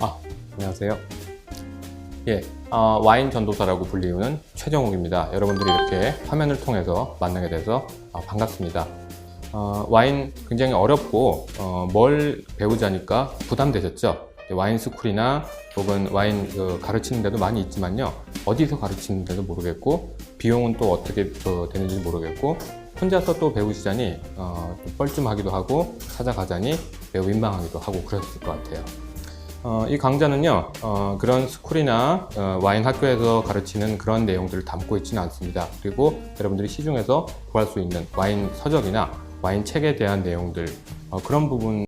아, 안녕하세요. 예, 어, 와인 전도사라고 불리우는 최정욱입니다. 여러분들이 이렇게 화면을 통해서 만나게 돼서 어, 반갑습니다. 어, 와인 굉장히 어렵고 어, 뭘 배우자니까 부담되셨죠? 와인 스쿨이나 혹은 와인 그 가르치는 데도 많이 있지만요. 어디서 가르치는 데도 모르겠고 비용은 또 어떻게 어, 되는지 모르겠고 혼자서 또 배우시자니 어, 좀 뻘쭘하기도 하고 찾아가자니 매우 민망하기도 하고 그랬을 것 같아요. 어, 이 강좌는요, 어, 그런 스쿨이나 어, 와인 학교에서 가르치는 그런 내용들을 담고 있지는 않습니다. 그리고 여러분들이 시중에서 구할 수 있는 와인 서적이나 와인 책에 대한 내용들, 어, 그런 부분